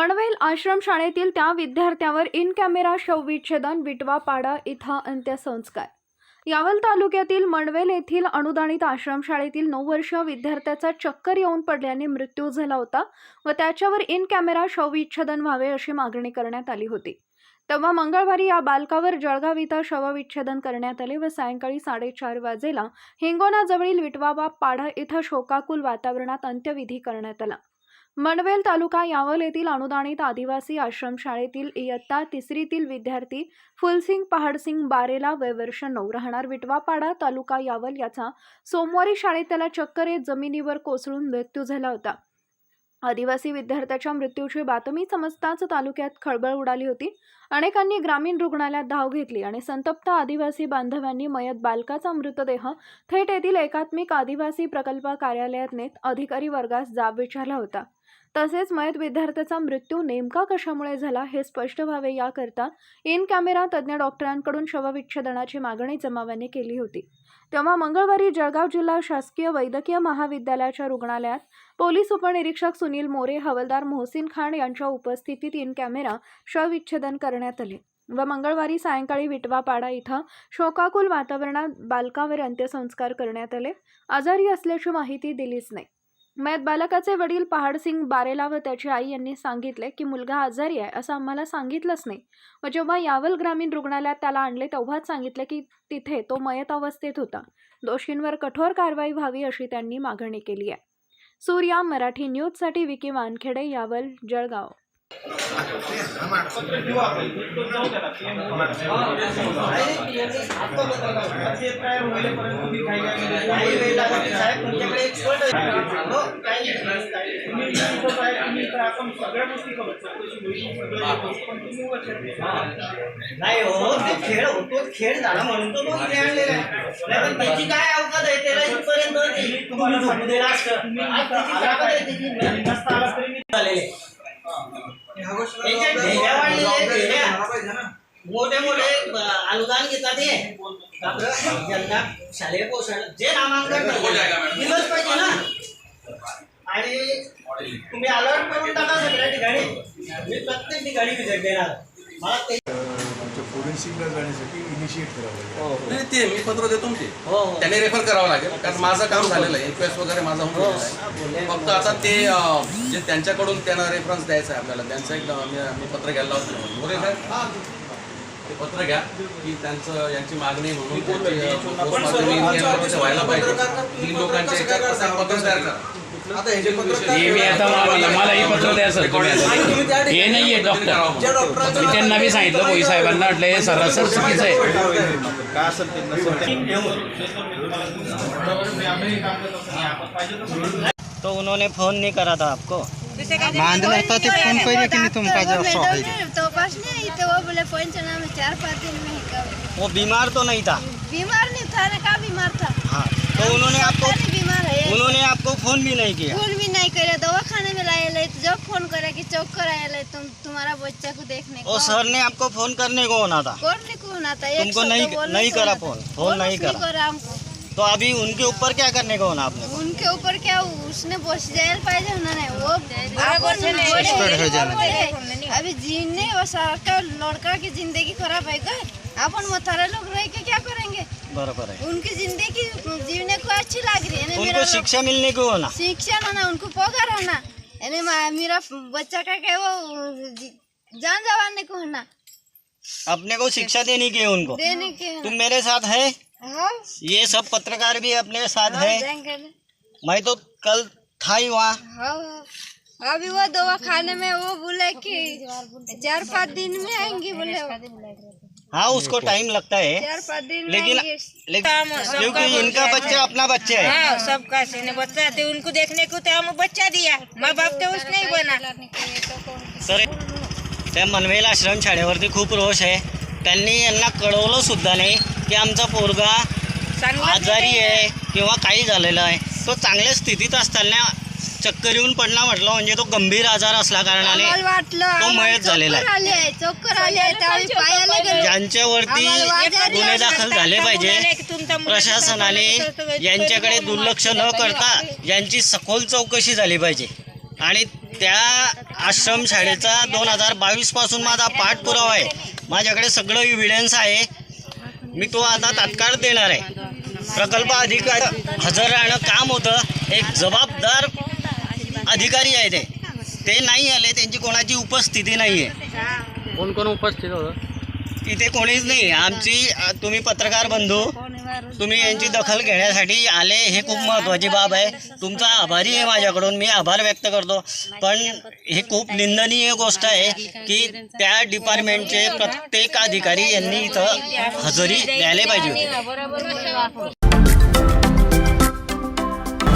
मणवेल आश्रमशाळेतील त्या विद्यार्थ्यावर in camera शवविच्छेदन विटवापाडा इथं अंत्यसंस्कार. यावल तालुक्यातील मणवेल येथील अनुदानित आश्रमशाळेतील नऊ वर्ष विद्यार्थ्याचा चक्कर येऊन पडल्याने मृत्यू झाला होता व त्याच्यावर इन कॅमेरा शवविच्छेदन व्हावे अशी मागणी करण्यात आली होती. तेव्हा मंगळवारी या बालकावर जळगाव इथं शवविच्छेदन करण्यात आले व सायंकाळी साडेचार वाजेला हिंगोनाजवळील विटवाबा पाडा इथं शोकाकुल वातावरणात अंत्यविधी करण्यात आला. मणवेल तालुका यावल येथील अनुदानित आदिवासी आश्रमशाळेतील इयत्ता तिसरीतील विद्यार्थी फुलसिंग पहाडसिंग बारेला वय वर्ष नऊ राहणार विटवापाडा तालुका यावल याचा सोमवारी शाळेत त्याला चक्कर येत जमिनीवर कोसळून मृत्यू झाला होता. आदिवासी विद्यार्थ्याच्या मृत्यूची बातमी समजताच तालुक्यात खळबळ उडाली होती. अनेकांनी ग्रामीण रुग्णालयात धाव घेतली आणि संतप्त आदिवासी बांधवांनी मयत बालकाचा मृतदेह थेट येथील एकात्मिक आदिवासी प्रकल्प कार्यालयात नेत अधिकारी वर्गास जाब विचारला होता. तसेच मयत विद्यार्थ्याचा मृत्यू नेमका कशामुळे झाला हे स्पष्ट व्हावे याकरता इन कॅमेरा तज्ज्ञ डॉक्टरांकडून शवविच्छेदनाची मागणी जमावाने केली होती. तेव्हा मंगळवारी जळगाव जिल्हा शासकीय वैद्यकीय महाविद्यालयाच्या रुग्णालयात पोलीस उपनिरीक्षक सुनील मोरे हवालदार मोहसिन खान यांच्या उपस्थितीत इन कॅमेरा शवविच्छेदन करण्यात आले व मंगळवारी सायंकाळी विटवापाडा इथं शोकाकुल वातावरणात बालकावर अंत्यसंस्कार करण्यात आले. आजारी असल्याची माहिती दिलीच नाही. मयत बालकाचे वडील पहाडसिंग बारेला व त्याची आई यांनी सांगितले की मुलगा आजारी आहे असं आम्हाला सांगितलंच नाही. व जेव्हा यावल ग्रामीण रुग्णालयात त्याला आणले तेव्हाच सांगितले की तिथे तो मयत अवस्थेत होता. दोषींवर कठोर कारवाई व्हावी अशी त्यांनी मागणी केली आहे. सूर्या मराठी न्यूजसाठी विकी वानखेडे यावल जळगाव. नाही हो ते खेळ होतो खेळ झाला म्हणून तो इथे आणलेला आहे त्याची काय अवकाश आहे? त्याला इथपर्यंत ते तुम्ही झोपू दिला असतं ताकद आहे त्याची. झालेले. त्याच्या वाढलेल्या आहेत, ढेऱ्या. मोठे मोठे अनुदान घेतात हे आपलं ज्यांना शालेय पोषण जे नामांकन नाही, दिलंच पाहिजे ना आणि तुम्ही अलर्ट करून टाका सगळ्या ठिकाणी मी प्रत्येक ठिकाणी विजय देणार मला ते फोरेन्सिकला जाण्यासाठी इनिशिएट करावं लागेल. नाही ते मी पत्र देतो ते. हो हो. त्याने रेफर करावं लागेल. कारण माझं काम झालेलं आहे. रिक्वेस्ट वगैरे माझा होऊन गेलेला आहे. बोलले. फक्त आता ते अं, जे त्यांच्याकडून त्यांना रेफरन्स द्यायचा आहे आपल्याला. त्यांचं एक अं, मी मी पत्र घ्यायला लावतो. मोरे साहेब? ते पत्र घ्या की त्यांचं यांची मागणी म्हणून त्यांची, अं, व्हायला पाहिजे. तीन लोकांच्या पत्र तयार करा. हे मी आता मला मला हे पत्र द्या सर तुम्ही आता हे नाही आहे डॉक्टर मी त्यांना बी सांगितलं भोई साहेबांना म्हटलं हे सरासर चुकीचं आहे. तो उन्होंने फोन नहीं करा था आपको। बांधलं होतं ते फ़ोन पहिले की मी तुमका जर तो बस नहीं तो वो बोले पंचना में चार पाँच दिन में ही कब वो बीमार तो नहीं था बीमार नहीं था ना का बीमार था हाँ तो उन्होंने आपको बीमार है उन्होंने आपको फ़ोन भी नहीं किया फ़ोन भी नहीं करे दवा खाने में लाए ले तो जब फ़ोन करे कि चौक कर आए ले तुम तुम्हारा बच्चा को देखने को और सर ने आपको फ़ोन करने को होना था कौन ने कौन आता है तुमको नहीं नहीं करा फ़ोन फ़ोन नहीं करा करा हमको तो अभी उनके ऊपर क्या करने को होना आपने? उनके ऊपर क्या उसने बस जायल पाहिजे होना नहीं वो हो अभी जीने वो सबका लड़का की जिंदगी खराब है अपन मोथारा लोग रह के क्या करेंगे? बराबर है। उनकी जिंदगी जीने को अच्छी लग रही है ना उनको मेरा शिक्षा मिलने को होना। शिक्षा होना उनको पगार होना। यानी मेरा बच्चा का क्या वो जान जवाने को होना। अपने को शिक्षा देनी की है उनको? देने के तुम मेरे साथ हाँ? ये सब पत्रकार भी अपने साथ हाँ, है। मैं तो कल था ही वहाँ। हाँ हाँ। अभी वो दवा खाने में वो बोले कि चार पाँच दिन में आएँगी बोले हाँ उसको टाइम लगता है। चार पाँच दिन लेकिन क्योंकि इनका बच्चा अपना बच्चा है। हाँ सबका बच्चा थे उनको देखने को तो हम बच्चा दिया माँ बाप तो उसने नहीं बना। सर त्या मनवेल आश्रम शाळेवरती खूप रोष आहे त्यांनी यांना कळवलं सुद्धा नाही। की आमचा पोरगा आजारी आहे. किंवा काही झालेलं आहे. तो चांगल्या स्थितीत असताना चक्कर येऊन पडला म्हटलं म्हणजे तो गंभीर आजार असल्या कारणाने तो मयत झालेला चक्कर आहे ज्यांच्यावरती गुन्हे दाखल झाले पाहिजे. प्रशासनाने यांच्याकडे दुर्लक्ष न करता यांची सखोल चौकशी झाली पाहिजे. आणि त्या आश्रमशाळेचा दोन हजार बावीसपासून माझा पाठपुरावा आहे. माझ्याकडे सगळं इव्हिडन्स आहे. मी तो आता तात्काळ देणार आहे. प्रकल्प अधिकारी हजर राहणं काम होतं. एक जबाबदार अधिकारी आहे ते. ते नाही आले त्यांची कोणाची उपस्थिती नाही आहे कोण कोण उपस्थित होतं? इथे कोणीच नाही. आमची तुम्ही पत्रकार बंधू तुम्ही यांची दखल घेण्यासाठी आले हे खूप महत्त्वाची बाब आहे. तुमचा आभारी आहे माझ्याकडून. मी आभार व्यक्त करतो. पण हे खूप निंदनीय गोष्ट आहे की त्या डिपार्टमेंटचे प्रत्येक अधिकारी यांनी इथं हजेरी द्यायला पाहिजे